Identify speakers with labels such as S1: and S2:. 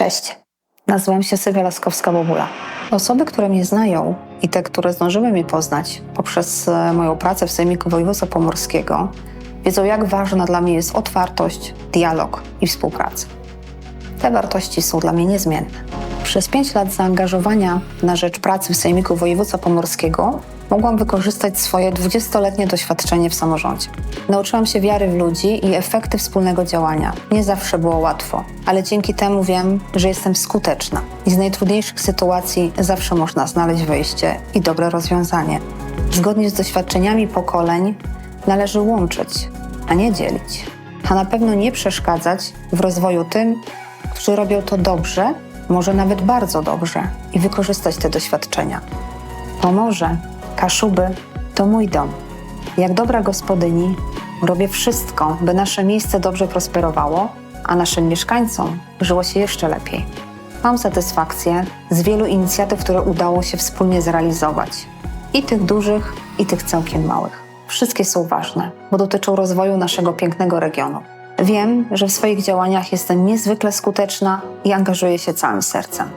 S1: Cześć, nazywam się Sylwia Laskowska-Bobula. Osoby, które mnie znają i te, które zdążyły mnie poznać poprzez e, moją pracę w Sejmiku Województwa Pomorskiego, wiedzą, jak ważna dla mnie jest otwartość, dialog i współpraca. Te wartości są dla mnie niezmienne. Przez pięć lat zaangażowania na rzecz pracy w Sejmiku Województwa Pomorskiego mogłam wykorzystać swoje 20-letnie doświadczenie w samorządzie. Nauczyłam się wiary w ludzi i efekty wspólnego działania. Nie zawsze było łatwo, ale dzięki temu wiem, że jestem skuteczna i z najtrudniejszych sytuacji zawsze można znaleźć wyjście i dobre rozwiązanie. Zgodnie z doświadczeniami pokoleń należy łączyć, a nie dzielić, a na pewno nie przeszkadzać w rozwoju tym, którzy robią to dobrze, może nawet bardzo dobrze i wykorzystać te doświadczenia. Pomorze, Kaszuby to mój dom. Jak dobra gospodyni robię wszystko, by nasze miejsce dobrze prosperowało, a naszym mieszkańcom żyło się jeszcze lepiej. Mam satysfakcję z wielu inicjatyw, które udało się wspólnie zrealizować. I tych dużych, i tych całkiem małych. Wszystkie są ważne, bo dotyczą rozwoju naszego pięknego regionu. Wiem, że w swoich działaniach jestem niezwykle skuteczna i angażuję się całym sercem.